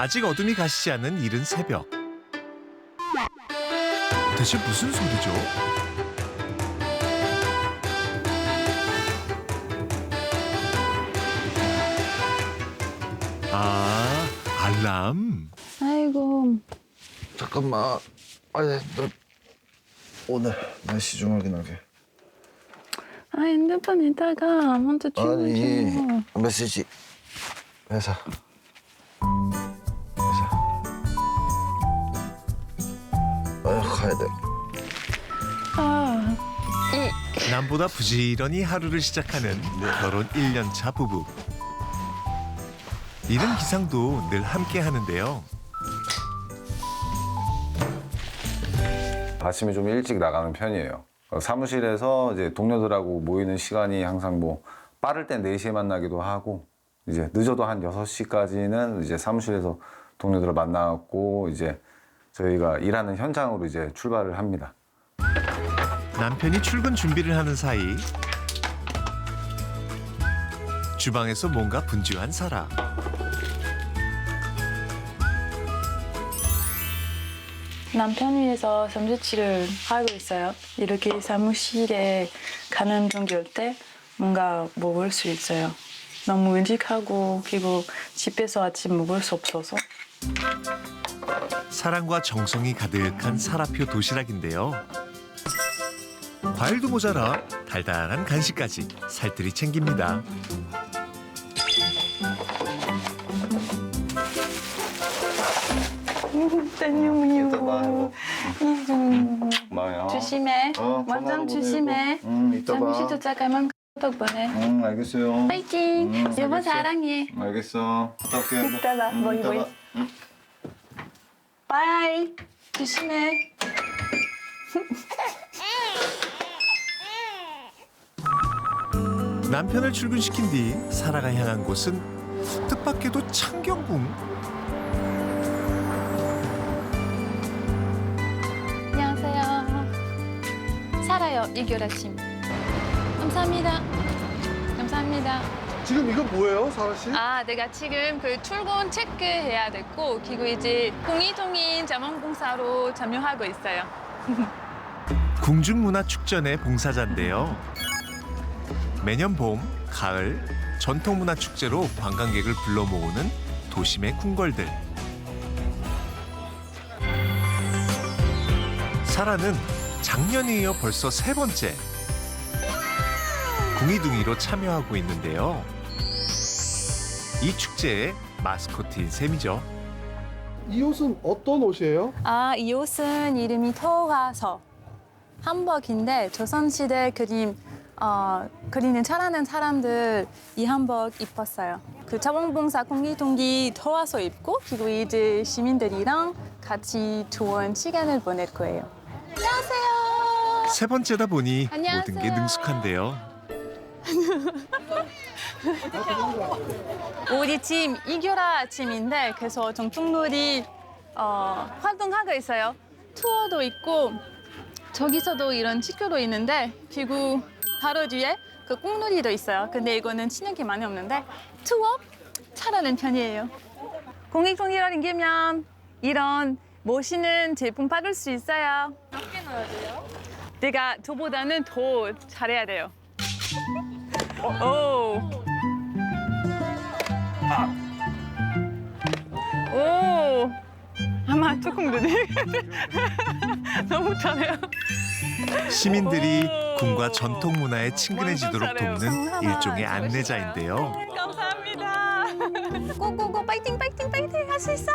아직 어둠이 가시지 않은 이른 새벽. 대체 무슨 소리죠? 아, 알람. 아이고, 잠깐만. 아니, 너 오늘 날씨 좀 확인하게. 아 핸드폰 이따가 먼저 아니, 주무세요. 메시지. 회사. 가야 돼. 아, 남보다 부지런히 하루를 시작하는 결혼 1년 차 부부. 이른 기상도 늘 함께 하는데요. 아침에 좀 일찍 나가는 편이에요. 어, 사무실에서 이제 동료들하고 모이는 시간이 항상 뭐 빠를 땐 4시에 만나기도 하고 이제 늦어도 한 6시까지는 이제 사무실에서 동료들을 만나고 이제 저희가 일하는 현장으로 이제 출발을 합니다. 남편이 출근 준비를 하는 사이 주방에서 뭔가 분주한 사라. 남편 위해서 삼주치를 하고 있어요. 이렇게 사무실에 가는 중일 때 뭔가 먹을 수 있어요. 너무 은직하고 그리고 집에서 아침 먹을 수 없어서 사랑과 정성이 가득한 사라표 도시락인데요. 과일도 모자라 달달한 간식까지 살뜰히 챙깁니다. 땡유유 고마워요. 조심해. 어, 완전 조심해. 응, 이따 봐. 사무실 도착하면 카톡 보내. 응, 알겠어요. 파이팅. 음, 여보 알겠어. 사랑해. 알겠어. 갔다 올게. 이따 봐. 응, 뭐이 뭐이. 봐. 바이. 조심해. 남편을 출근시킨 뒤 사라가 향한 곳은 뜻밖에도 창경궁. 안녕하세요. 살아요 이결 아침. 감사합니다. 감사합니다. 지금 이건 뭐예요, 사라 씨? 아, 내가 지금 그 출근 체크해야 됐고, 그리고 이제 공이통인 자원봉사로 참여하고 있어요. 궁중문화축전의 봉사자인데요. 매년 봄, 가을 전통문화축제로 관광객을 불러 모으는 도심의 궁궐들. 사라는 작년에 이어 벌써 세 번째 궁이둥이로 참여하고 있는데요. 이 축제의 마스코트인 셈이죠. 이 옷은 어떤 옷이에요? 아, 이 옷은 이름이 토가서 한복인데 조선시대 그림 어, 그리는 잘하는 사람들 이 한복 입었어요. 그 자원봉사 공기동기 더와서 입고 그리고 이제 시민들이랑 같이 좋은 시간을 보낼 거예요. 안녕하세요. 세 번째다 보니 모든 게 안녕하세요. 능숙한데요. 우리 팀 이교라 팀인데 그래서 정통놀이 어, 활동하고 있어요. 투어도 있고 저기서도 이런 치교도 있는데 그리고 바로 뒤에 그 꽁놀이도 있어요. 근데 이거는 친역이 많이 없는데 투어 잘하는 편이에요. 공익통일을 이기면 이런 멋있는 제품 받을 수 있어요. 몇 개 넣어야 돼요? 내가 저보다는 더 잘해야 돼요. 오. 오 아마 조금 느리 너무 잘해요 시민들이 오. 궁과 전통 문화에 친근해지도록 완전 잘해요. 돕는 일종의 안내자인데요. 감사합니다 고고고 파이팅 파이팅 파이팅 할 수 있어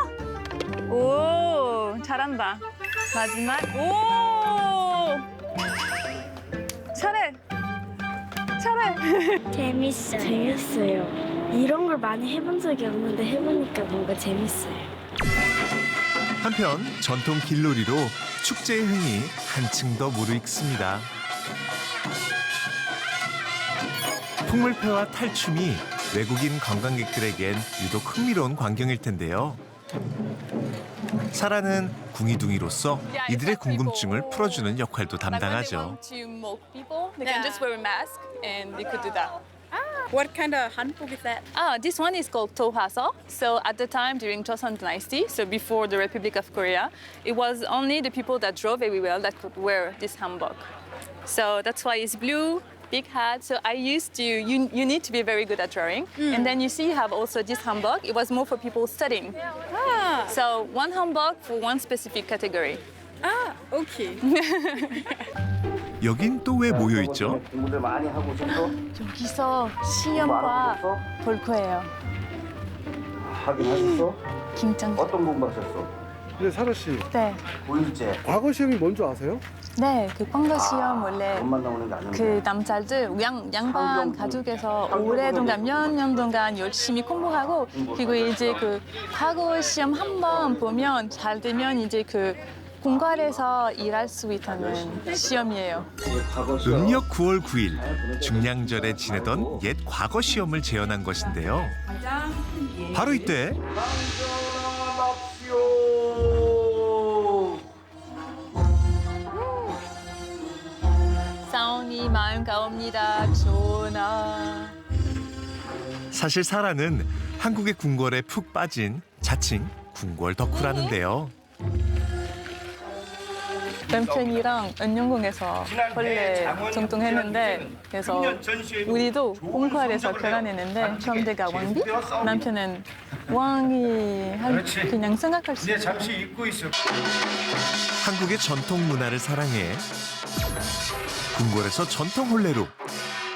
오 잘한다 마지막 오 잘해 잘해 재밌어요. 재밌어요. 이런 걸 많이 해본 적이 없는데 해보니까 뭔가 재밌어요. 한편 전통 길놀이로 축제의 흥이 한층 더 무르익습니다. 풍물패와 탈춤이 외국인 관광객들에겐 유독 흥미로운 광경일 텐데요. 사라는 궁이둥이로서 이들의 궁금증을 풀어주는 역할도 담당하죠. What kind of hanbok is that? Ah, this one is called Tohasa. So at the time during Joseon Dynasty, so before the Republic of Korea, it was only the people that drove very well that could wear this hanbok. So that's why it's blue, big hat. So I used to, you, you need to be very good at drawing. And then you see you have also this hanbok. It was more for people studying. Ah, So one hanbok for one specific category. ah, okay. 여긴 또 왜 모여 있죠? 공부들 많이 하고 오셨어? 여기서 시험과 볼 거예요. 하긴 하셨어? 긴장. 어떤 공부하셨어? 근데 사라 씨, 네. 고일제. 과거 시험이 뭔 줄 아세요? 네, 그 꽝거 시험 원래 돈만 나오는 게 아닌데. 그 남자들 양, 양반 가족에서 오래동안 몇 년 동안 열심히 공부하고 그리고 이제 그 과거 시험 한 번 보면 잘 되면 이제 그 공갈에서 일할 수 있다는 시험이에요. 음력 9월 9일 중량절에 지내던 옛 과거 시험을 재현한 것인데요. 바로 이때 싸움이 마음 가옵니다. 전하. 사실 사라는 한국의 궁궐에 푹 빠진 자칭 궁궐 덕후라는데요. 남편이랑 은영궁에서 원래 정통했는데 그래서 우리도 공갈에서 결혼했는데 현대가 왕비 남편은 왕이 한 그냥 생각할 수 있어요. 한국의 전통 문화를 사랑해 궁궐에서 전통 혼례로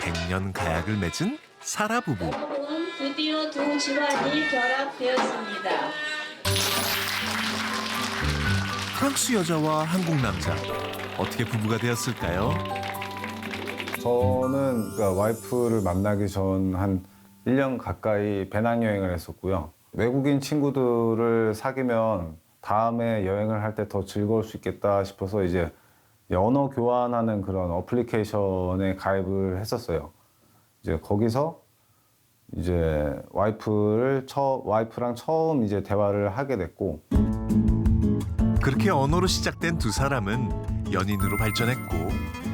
백년 가약을 맺은 사라 부부. 오늘은 드디어 두 집안이 결합되었습니다. 프랑스 여자와 한국 남자 어떻게 부부가 되었을까요? 저는 그러니까 와이프를 만나기 전 한 1년 가까이 배낭여행을 했었고요. 외국인 친구들을 사귀면 다음에 여행을 할 때 더 즐거울 수 있겠다 싶어서 이제 언어 교환하는 그런 어플리케이션에 가입을 했었어요. 이제 거기서 이제 와이프를 처 와이프랑 처음 이제 대화를 하게 됐고 그렇게 언어로 시작된 두 사람은 연인으로 발전했고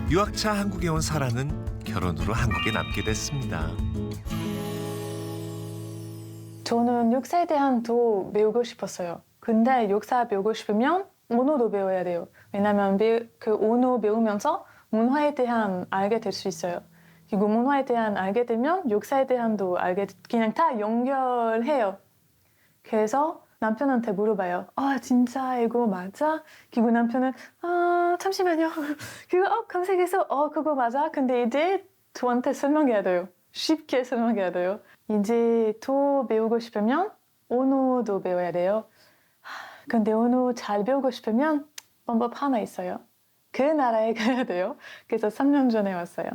유학차 한국에 온 사라는 결혼으로 한국에 남게 됐습니다. 저는 역사에 대한도 배우고 싶었어요. 근데 역사 배우고 싶으면 언어도 배워야 돼요. 왜냐면 배- 그 언어 배우면서 문화에 대한 알게 될 수 있어요. 그리고 문화에 대한 알게 되면 역사에 대한도 알게 그냥 다 연결해요. 그래서 남편한테 물어봐요. 아 진짜 이거 맞아? 그리고 남편은 아 잠시만요. 그거 어 검색해서 어 그거 맞아? 근데 이제 저한테 설명해야 돼요. 쉽게 설명해야 돼요. 이제 더 배우고 싶으면 언어도 배워야 돼요. 하, 근데 언어 잘 배우고 싶으면 방법 하나 있어요. 그 나라에 가야 돼요. 그래서 3년 전에 왔어요.